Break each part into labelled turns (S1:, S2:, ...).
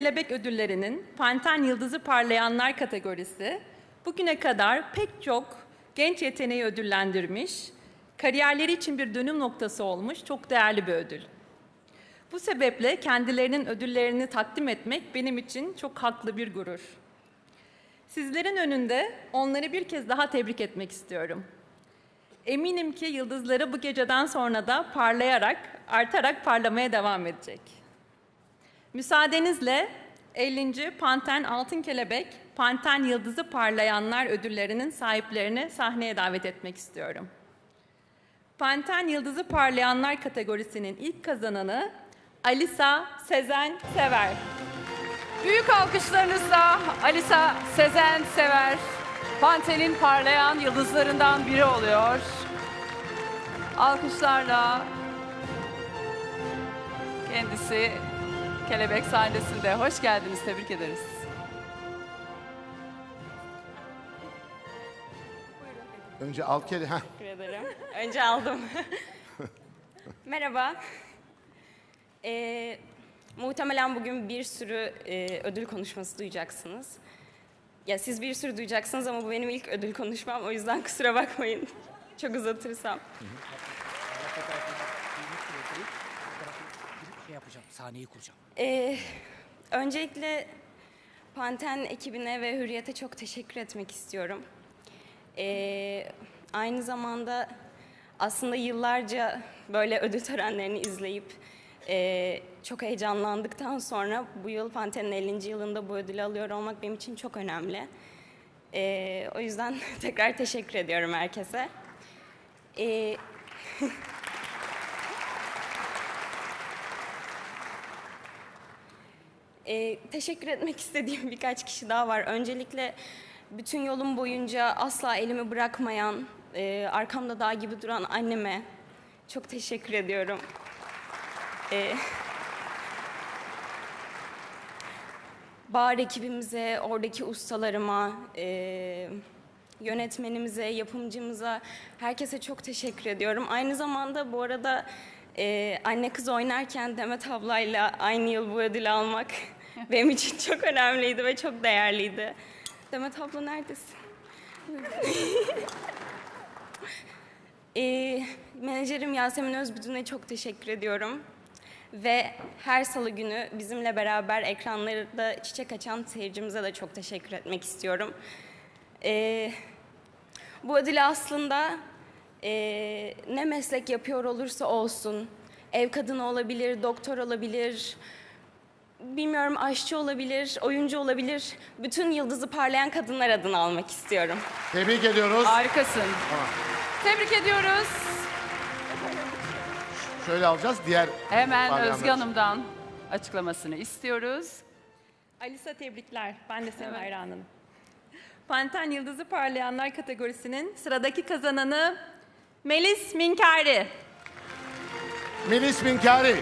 S1: Kelebek ödüllerinin Panten Yıldızı Parlayanlar kategorisi bugüne kadar pek çok genç yeteneği ödüllendirmiş, kariyerleri için bir dönüm noktası olmuş çok değerli bir ödül. Bu sebeple kendilerinin ödüllerini takdim etmek benim için çok haklı bir gurur. Sizlerin önünde onları bir kez daha tebrik etmek istiyorum. Eminim ki yıldızları bu geceden sonra da parlayarak, artarak parlamaya devam edecek. Müsaadenizle 50. Panten Altın Kelebek, Panten Yıldızı Parlayanlar ödüllerinin sahiplerini sahneye davet etmek istiyorum. Panten Yıldızı Parlayanlar kategorisinin ilk kazananı Alisa Sezen Sever.
S2: Büyük alkışlarınızla Alisa Sezen Sever, Panten'in parlayan yıldızlarından biri oluyor. Alkışlarla kendisi Kelebek sahnesinde. Hoş geldiniz, tebrik ederiz.
S3: Önce alt kere, heh.
S4: Teşekkür ederim. Önce aldım. Merhaba. Ee, muhtemelen bugün bir sürü e, ödül konuşması duyacaksınız. Ya siz bir sürü duyacaksınız ama bu benim ilk ödül konuşmam. O yüzden kusura bakmayın. Çok uzatırsam.
S5: Şey yapacağım, sahneyi kuracağım.
S4: Ee, öncelikle Panten ekibine ve Hürriyet'e çok teşekkür etmek istiyorum. Ee, aynı zamanda aslında yıllarca böyle ödül törenlerini izleyip e, çok heyecanlandıktan sonra bu yıl Panten'in 50. yılında bu ödülü alıyor olmak benim için çok önemli. Ee, o yüzden tekrar teşekkür ediyorum herkese. Ee, Ee, teşekkür etmek istediğim birkaç kişi daha var. Öncelikle bütün yolum boyunca asla elimi bırakmayan, e, arkamda dağ gibi duran anneme çok teşekkür ediyorum. Ee, Bahar ekibimize, oradaki ustalarıma, e, yönetmenimize, yapımcımıza, herkese çok teşekkür ediyorum. Aynı zamanda bu arada e, anne kız oynarken Demet ablayla aynı yıl bu ödülü almak benim için çok önemliydi ve çok değerliydi. Demet abla neredesin? e, menajerim Yasemin Özbüdün'e çok teşekkür ediyorum. Ve her salı günü bizimle beraber ekranlarda çiçek açan seyircimize de çok teşekkür etmek istiyorum. Ee, bu ödülü aslında ee, ne meslek yapıyor olursa olsun, ev kadını olabilir, doktor olabilir, bilmiyorum aşçı olabilir, oyuncu olabilir, bütün yıldızı parlayan kadınlar adına almak istiyorum.
S3: Tebrik ediyoruz.
S2: Harikasın. Tebrik ediyoruz.
S3: Şöyle alacağız, diğer
S2: Hemen
S3: parlayanlar
S2: Özge
S3: için.
S2: Hanım'dan açıklamasını istiyoruz.
S1: Alisa tebrikler. Ben de senin hayranınım. Panten Yıldızı Parlayanlar kategorisinin sıradaki kazananı Melis Minkari.
S3: Melis Minkari.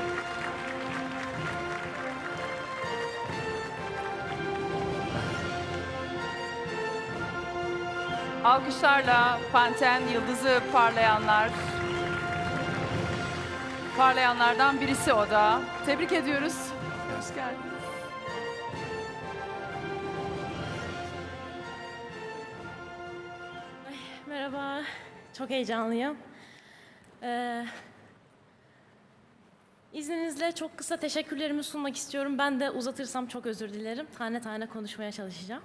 S2: Alkışlarla Panten Yıldızı parlayanlar. Parlayanlardan birisi o da. Tebrik ediyoruz. Hoş geldiniz.
S6: Merhaba, çok heyecanlıyım. Ee, izninizle çok kısa teşekkürlerimi sunmak istiyorum. Ben de uzatırsam çok özür dilerim. Tane tane konuşmaya çalışacağım.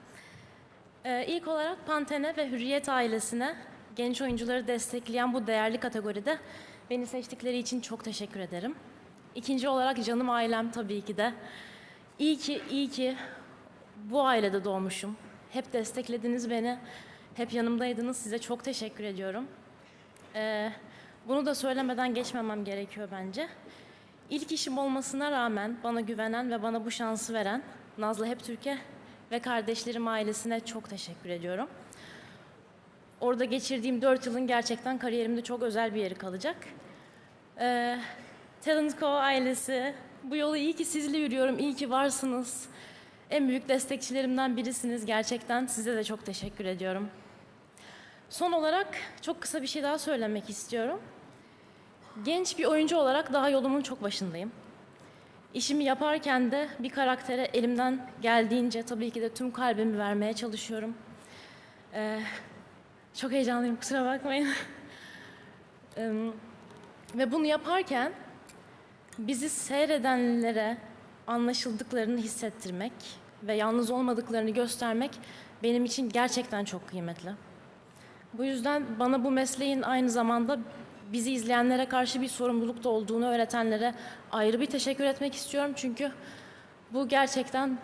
S6: Ee, ilk olarak Panten'e ve Hürriyet ailesine genç oyuncuları destekleyen bu değerli kategoride beni seçtikleri için çok teşekkür ederim. İkinci olarak canım ailem tabii ki de. İyi ki, iyi ki bu ailede doğmuşum. Hep desteklediniz beni. Hep yanımdaydınız. Size çok teşekkür ediyorum. Ee, bunu da söylemeden geçmemem gerekiyor bence. İlk işim olmasına rağmen bana güvenen ve bana bu şansı veren Nazlı Heptürk'e ve kardeşlerim ailesine çok teşekkür ediyorum. Orada geçirdiğim dört yılın gerçekten kariyerimde çok özel bir yeri kalacak. Ee, Talent ailesi, bu yolu iyi ki sizle yürüyorum, iyi ki varsınız. En büyük destekçilerimden birisiniz gerçekten. Size de çok teşekkür ediyorum. Son olarak çok kısa bir şey daha söylemek istiyorum. Genç bir oyuncu olarak daha yolumun çok başındayım. İşimi yaparken de bir karaktere elimden geldiğince tabii ki de tüm kalbimi vermeye çalışıyorum. Ee, çok heyecanlıyım kusura bakmayın. Ee, ve bunu yaparken bizi seyredenlere anlaşıldıklarını hissettirmek ve yalnız olmadıklarını göstermek benim için gerçekten çok kıymetli. Bu yüzden bana bu mesleğin aynı zamanda bizi izleyenlere karşı bir sorumluluk da olduğunu öğretenlere ayrı bir teşekkür etmek istiyorum. Çünkü bu gerçekten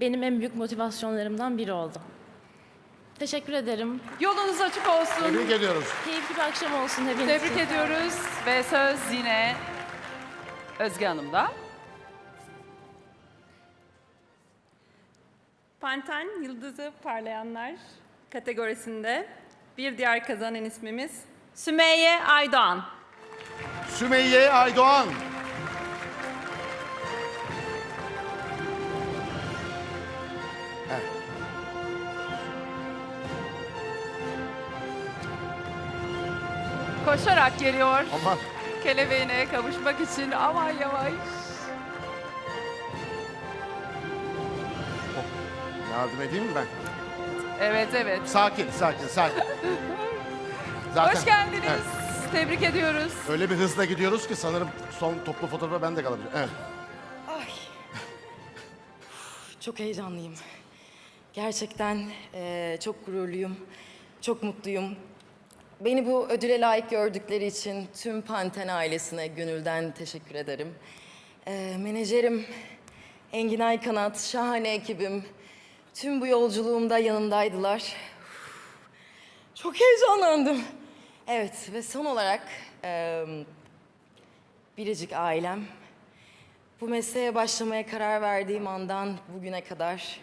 S6: benim en büyük motivasyonlarımdan biri oldu. Teşekkür ederim.
S2: Yolunuz açık olsun.
S3: Tebrik ediyoruz.
S6: Keyifli bir akşam olsun hepiniz
S2: Tebrik
S6: için.
S2: ediyoruz ve söz yine Özge Hanım'da.
S1: Panten Yıldızı Parlayanlar kategorisinde bir diğer kazanan ismimiz Sümeyye Aydoğan.
S3: Sümeyye Aydoğan. Evet.
S2: Koşarak geliyor
S3: Aman
S2: kelebeğine kavuşmak için aman yavaş.
S3: yardım edeyim mi ben?
S2: Evet evet.
S3: Sakin, sakin, sakin. Zaten,
S2: Hoş geldiniz.
S3: Evet.
S2: Tebrik ediyoruz.
S3: Öyle bir hızla gidiyoruz ki sanırım son toplu fotoğrafa ben de kalabilirim. Evet.
S5: Çok heyecanlıyım. Gerçekten eee, çok gururluyum, çok mutluyum. Beni bu ödüle layık gördükleri için tüm Panten ailesine gönülden teşekkür ederim. Eee menajerim Engin Aykanat, şahane ekibim. Tüm bu yolculuğumda yanımdaydılar. Çok heyecanlandım. Evet ve son olarak eee biricik ailem. Bu mesleğe başlamaya karar verdiğim andan bugüne kadar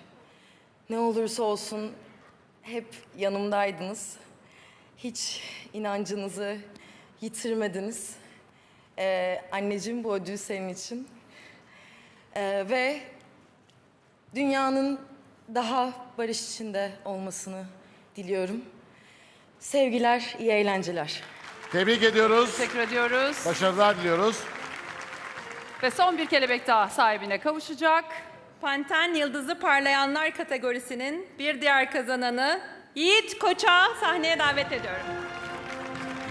S5: ne olursa olsun hep yanımdaydınız. Hiç inancınızı yitirmediniz. Ee, anneciğim bu ödül senin için. Ee, ve dünyanın daha barış içinde olmasını diliyorum. Sevgiler, iyi eğlenceler.
S3: Tebrik ediyoruz.
S2: Teşekkür ediyoruz.
S3: Başarılar diliyoruz.
S2: Ve son bir kelebek daha sahibine kavuşacak.
S1: Panten Yıldızı Parlayanlar kategorisinin bir diğer kazananı Yiğit Koç'a sahneye davet ediyorum.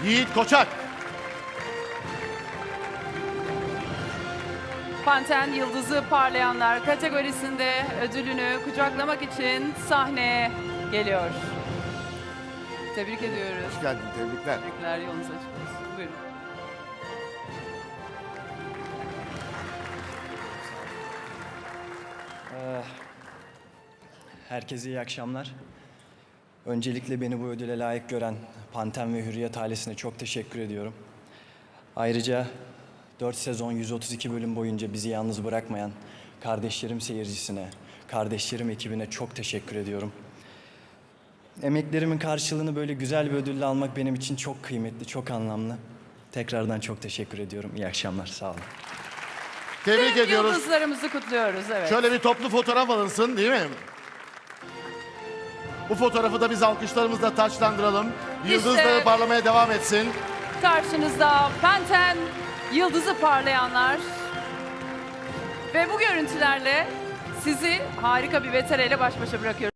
S3: Yiğit Koçak.
S2: Panten Yıldızı Parlayanlar kategorisinde ödülünü kucaklamak için sahneye geliyor. Tebrik ediyoruz.
S3: Hoş geldin, tebrikler.
S2: Tebrikler, yolunuz açık olsun. Buyurun.
S7: Herkese iyi akşamlar. Öncelikle beni bu ödüle layık gören Pantem ve Hürriyet ailesine çok teşekkür ediyorum. Ayrıca 4 sezon 132 bölüm boyunca bizi yalnız bırakmayan kardeşlerim seyircisine, kardeşlerim ekibine çok teşekkür ediyorum. Emeklerimin karşılığını böyle güzel bir ödülle almak benim için çok kıymetli, çok anlamlı. Tekrardan çok teşekkür ediyorum. İyi akşamlar, sağ olun.
S3: Tebrik
S2: Tüm
S3: ediyoruz.
S2: Yıldızlarımızı kutluyoruz. Evet.
S3: Şöyle bir toplu fotoğraf alınsın değil mi? Bu fotoğrafı da biz alkışlarımızla taçlandıralım. Yıldızları
S2: İşte-
S3: parlamaya devam etsin.
S2: Karşınızda Penten Yıldızı Parlayanlar. Ve bu görüntülerle sizi harika bir veteriyle baş başa bırakıyoruz.